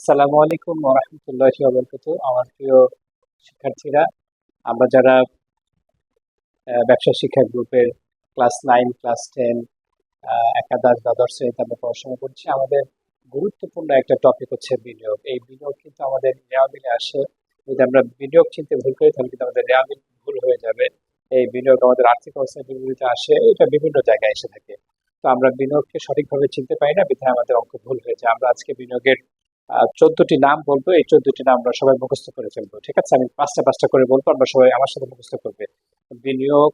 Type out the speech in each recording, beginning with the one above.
আলাইকুম আমার প্রিয় শিক্ষার্থীরা, আমরা যারা ব্যবসা শিক্ষা গ্রুপের ক্লাস নাইন, ক্লাস টেন একাদশ, দ্বাদশ শ্রেণীতে আমরা পড়াশোনা করছি, আমাদের গুরুত্বপূর্ণ একটা টপিক হচ্ছে বিনিয়োগ। এই বিনিয়োগ কিন্তু আমাদের নেওয়াবিলে আসে। যদি আমরা বিনিয়োগ চিনতে ভুল করি, তাহলে কিন্তু আমাদের নেওয়াবিল ভুল হয়ে যাবে। এই বিনিয়োগ আমাদের আর্থিক অবস্থার বিপরীতে আসে, এটা বিভিন্ন জায়গায় এসে থাকে। তো আমরা বিনিয়োগকে সঠিকভাবে চিনতে পারি না, বিধায় আমাদের অঙ্ক ভুল হয়ে আমরা আজকে বিনিয়োগের চোদ্দটি নাম বলব, এই চোদ্দটি নাম আমরা সবাই মুখস্থ করে ফেলব, ঠিক আছে? আমি পাঁচটা পাঁচটা করে বলব, আমরা সবাই আমার সাথে মুখস্থ করবে। বিনিয়োগ,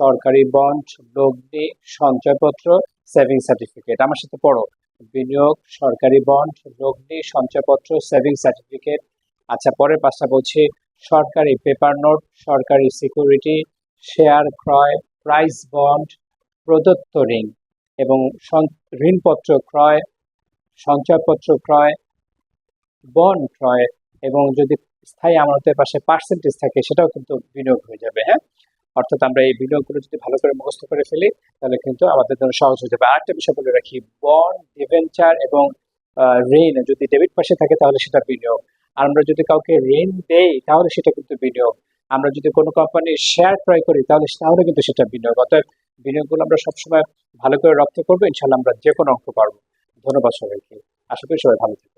সরকারি বন্ড লগ্নি, সঞ্চয়পত্র সেভিং সার্টিফিকেট আমার সাথে পড়ো। বিনিয়োগ, সরকারি বন্ড লগ্নি, সঞ্চয়পত্র সেভিং সার্টিফিকেট আচ্ছা পরের পাঁচটা বলছি, সরকারি পেপার নোট সরকারি সিকিউরিটি শেয়ার ক্রয় প্রাইস বন্ড প্রদত্ত ঋণ এবং ঋণপত্র ক্রয়, সঞ্চয়পত্র ক্রয় বন্ড ক্রয় এবং যদি স্থায়ী আমানতের পাশে পার্সেন্টেজ থাকে, সেটাও কিন্তু বিনিয়োগ হয়ে যাবে হ্যাঁ? অর্থাৎ আমরা এই বিনিয়োগগুলো যদি ভালো করে মুখস্থ করে ফেলি, তাহলে কিন্তু আমাদের জন্য সহজ হয়ে যাবে। আরেকটা বিষয় বলে রাখি বন্ড ডিভেঞ্চার এবং ঋণ, যদি ডেবিট পাশে থাকে তাহলে সেটা বিনিয়োগ। আর আমরা যদি কাউকে ঋণ দেই, তাহলে সেটা কিন্তু বিনিয়োগ। আমরা যদি কোনো কোম্পানির শেয়ার ক্রয় করি, তাহলে তাহলে কিন্তু সেটা বিনিয়োগ। অতএব বিনিয়োগগুলো আমরা সবসময় ভালো করে রপ্ত করব ইনশাল্লাহ আমরা যে কোনো অঙ্ক পারব। ধন্যবাদ সবাইকে। আশা করি সবাই ভালো থাকবে